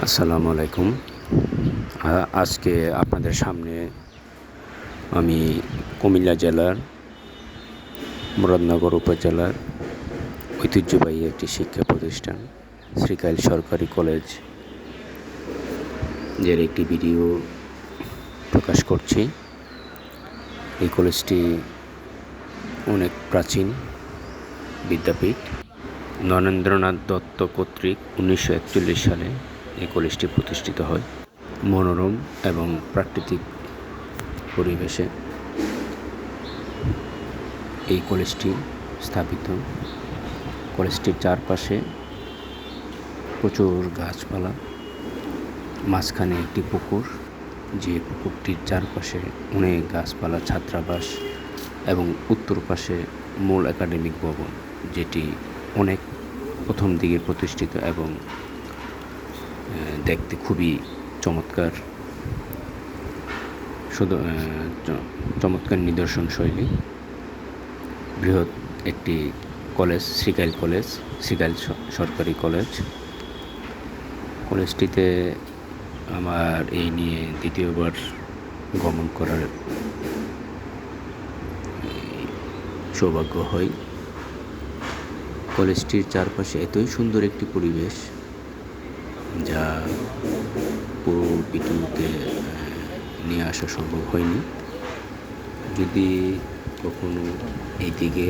আসসালামু আলাইকুম। আজকে আপনাদের সামনে আমি কুমিল্লা জেলার মুরাদনগর উপজেলার ঐতিহ্যবাহী একটি শিক্ষা প্রতিষ্ঠান শ্রীকাইল সরকারি কলেজের একটি ভিডিও প্রকাশ করছি। এই কলেজটি অনেক প্রাচীন বিদ্যাপীঠ। নরেন্দ্রনাথ দত্ত কর্তৃক উনিশশো একচল্লিশ সালে এই কলেজটি প্রতিষ্ঠিত হয় মনোরম এবং প্রাকৃতিক পরিবেশে। এই কলেজটি স্থাপিত। কলেজটির চারপাশে প্রচুর গাছপালা, মাঝখানে একটি পুকুর, যে পুকুরটির চারপাশে অনেক গাছপালা, ছাত্রাবাস এবং উত্তর পাশে মূল একাডেমিক ভবন, যেটি অনেক প্রথম দিকে প্রতিষ্ঠিত এবং দেখতে খুবই চমৎকার শুধু চমৎকার নিদর্শন শৈলী। বৃহৎ একটি কলেজ, শ্রীকাইল কলেজ, শ্রীকাইল সরকারি কলেজ। কলেজটিতে আমার এই নিয়ে দ্বিতীয়বার গমন করার সৌভাগ্য হয়। কলেজটির চারপাশে এতই সুন্দর একটি পরিবেশ যা পুরো পৃথিবীতে নিয়ে আসা সম্ভব হয়নি। যদি কখনো এইদিকে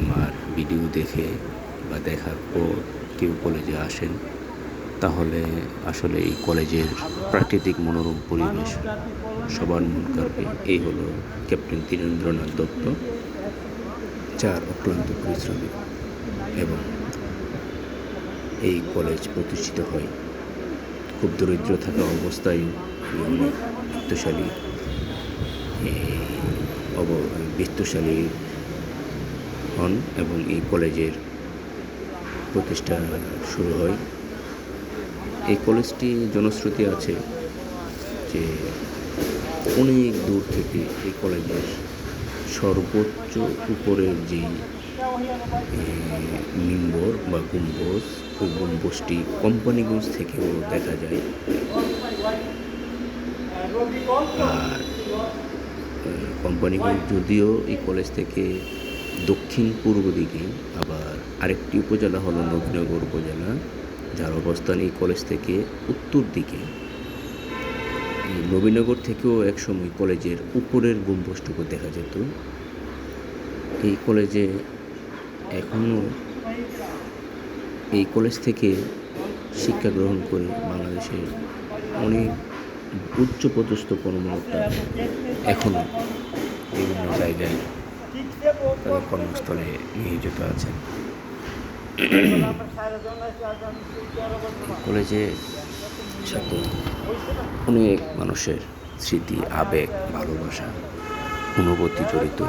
আমার ভিডিও দেখে বা দেখার পর কেউ কলেজে আসেন, তাহলে আসলে এই কলেজের প্রাকৃতিক মনোরম পরিবেশ সবার মন কাড়বে এই হলো ক্যাপ্টেন তীরেন্দ্রনাথ দত্ত চার অক্লান্ত পরিশ্রমী এবং এই কলেজ প্রতিষ্ঠিত হয়। খুব দরিদ্র থাকা অবস্থায় অনেক বিত্তশালী অব, বিত্তশালী হন এবং এই কলেজের প্রতিষ্ঠা শুরু হয়। এই কলেজটি জনশ্রুতি আছে যে অনেক দূর থেকে এই কলেজের সর্বোচ্চ উপরের যেই এ, মিম্বর বা গম্বুজ ওই গম্বুজটি কোম্পানিগঞ্জ থেকেও দেখা যায়। আর কোম্পানিগঞ্জ যদিও এই কলেজ থেকে দক্ষিণ পূর্ব দিকে আবার আরেকটি উপজেলা হলো নবীনগর উপজেলা যার অবস্থান এই কলেজ থেকে উত্তর দিকে। নবীনগর থেকেও একসময় কলেজের উপরের গম্বুজটুকু দেখা যেত। এই কলেজে এখনও এই কলেজ থেকে শিক্ষা গ্রহণ করে বাংলাদেশের অনেক উচ্চপদস্থ কর্মকর্তা এখনও বিভিন্ন জায়গায় তাদের কর্মস্থলে নিয়োজিত আছেন। কলেজে সাথে অনেক মানুষের স্মৃতি, আবেগ, ভালোবাসা, অনুভূতি জড়িত।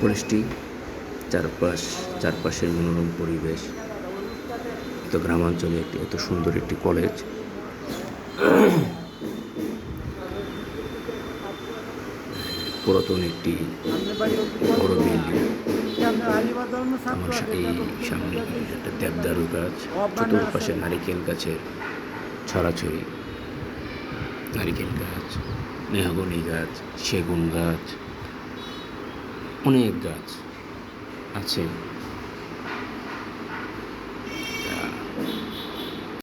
কলেজটি চারপাশ, চারপাশের মনোরম পরিবেশ এত গ্রামাঞ্চলে একটি, এত সুন্দর একটি কলেজ। পুরাতন একটি বড় বিল্ডিং। আমার এই সামনে একটা দেবদারু গাছ। চতুর্পাশে নারিকেল গাছের ছড়াছড়ি। নারিকেল গাছ, মেহগনি গাছ, সেগুন গাছ। অনেক গাছ আছে।